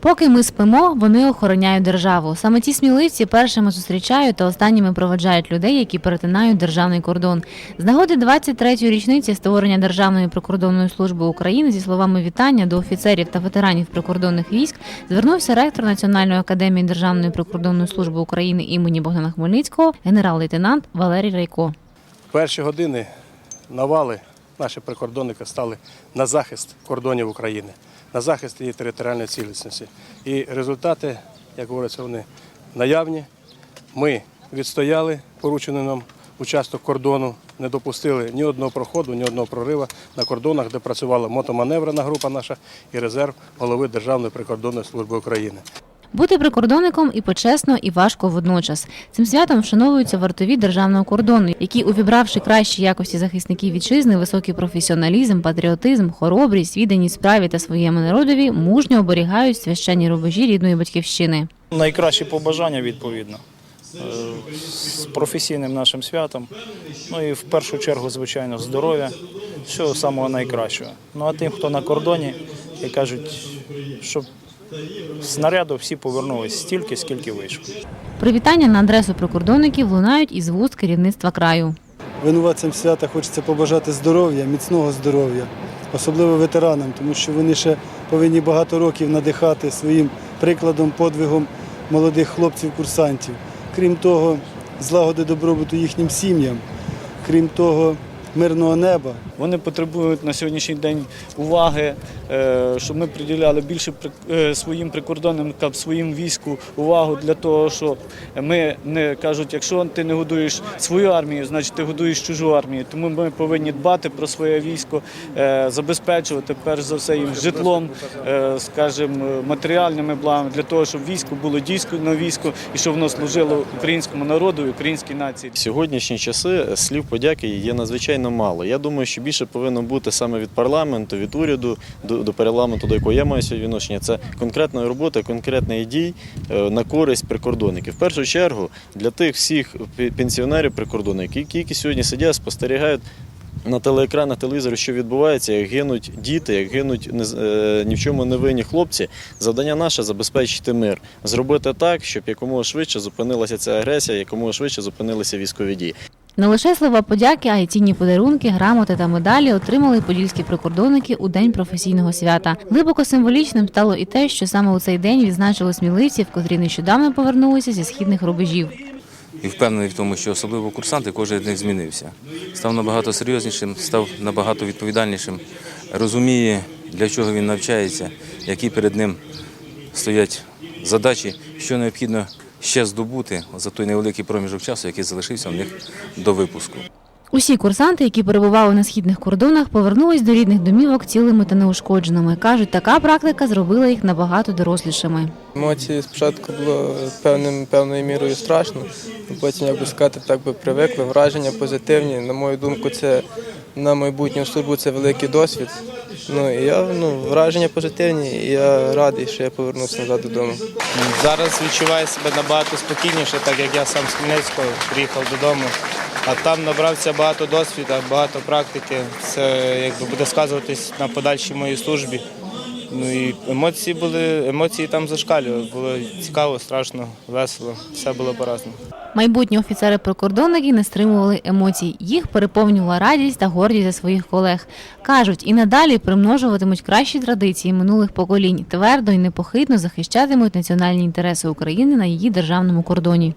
Поки ми спимо, вони охороняють державу. Саме ці сміливці першими зустрічають та останніми проведжають людей, які перетинають державний кордон. З нагоди 23-ї річниці створення Державної прикордонної служби України зі словами вітання до офіцерів та ветеранів прикордонних військ звернувся ректор Національної академії Державної прикордонної служби України імені Богдана Хмельницького, генерал-лейтенант Валерій Райко. Перші години навали наші прикордонники стали на захист кордонів України, на захист її територіальної цілісності. І результати, як говориться, вони наявні. Ми відстояли поручений нам участок кордону, не допустили ні одного проходу, ні одного прориву на кордонах, де працювала мотоманеврена група наша і резерв голови Державної прикордонної служби України. Бути прикордонником і почесно, і важко водночас. Цим святом вшановуються вартові державного кордону, які, увібравши кращі якості захисників вітчизни, високий професіоналізм, патріотизм, хоробрість, відданість справі та своєму народові, мужньо оберігають священні рубежі рідної батьківщини. Найкращі побажання відповідно е, з професійним нашим святом. Ну і в першу чергу, звичайно, здоров'я, всього самого найкращого. Ну а тим, хто на кордоні, як кажуть, щоб снаряду всі повернулись стільки, скільки вийшло. Привітання на адресу прикордонників лунають із вуст керівництва краю. Винуватцям свята хочеться побажати здоров'я, міцного здоров'я, особливо ветеранам, тому що вони ще повинні багато років надихати своїм прикладом, подвигом молодих хлопців-курсантів. Крім того, злагоди добробуту їхнім сім'ям, крім того, мирного неба. Вони потребують на сьогоднішній день уваги, е, щоб ми приділяли більше е, своїм прикордонникам, своїм війську увагу для того, що ми не кажуть, якщо ти не годуєш свою армію, значить ти годуєш чужу армію. Тому ми повинні дбати про своє військо, е, забезпечувати перш за все їм житлом, скажімо, матеріальними благами для того, щоб військо було дійсно військо і щоб воно служило українському народу і українській нації. Сьогоднішні часи слів подяки є надзвичайно мало. Я думаю, що більше повинно бути саме від парламенту, від уряду до, до парламенту, до якого я маю сьогодні відношення. Це конкретна робота, конкретних дій е, на користь прикордонників. В першу чергу для тих всіх пенсіонерів прикордонників, які, які сьогодні сидять, спостерігають. На телеекранах телевізору, що відбувається, як гинуть діти, як гинуть е, ні в чому не винні хлопці. Завдання наше забезпечити мир, зробити так, щоб якомога швидше зупинилася ця агресія, якомога швидше зупинилися військові дії. Не лише слова подяки, а й цінні подарунки, грамоти та медалі отримали подільські прикордонники у день професійного свята. Глибоко символічним стало і те, що саме у цей день відзначили сміливців, котрі нещодавно повернулися зі східних рубежів. і впевнений в тому, що особливо курсанти, кожен з них змінився. Став набагато серйознішим, став набагато відповідальнішим, розуміє, для чого він навчається, які перед ним стоять задачі, що необхідно ще здобути за той невеликий проміжок часу, який залишився в них до випуску. Усі курсанти, які перебували на східних кордонах, повернулись до рідних домівок цілими та неушкодженими. кажуть, така практика зробила їх набагато дорослішими. Емоції спочатку було певним, певною мірою страшно, а потім, як би сказати, так би привикли. Враження позитивні. На мою думку, це на майбутню службу це великий досвід. Ну я ну, враження позитивні, і я радий, що я повернувся назад додому. Зараз відчуваю себе набагато спокійніше, так як я сам з Хмельницького приїхав додому. А там набрався багато досвіду, багато практики. Це якби буде сказуватись на подальшій моїй службі. Ну і емоції були, емоції там зашкалювали. Було цікаво, страшно, весело. Все було по-разному. Майбутні офіцери-прикордонники не стримували емоцій. Їх переповнювала радість та гордість за своїх колег. Кажуть, і надалі примножуватимуть кращі традиції минулих поколінь, твердо і непохитно захищатимуть національні інтереси України на її державному кордоні.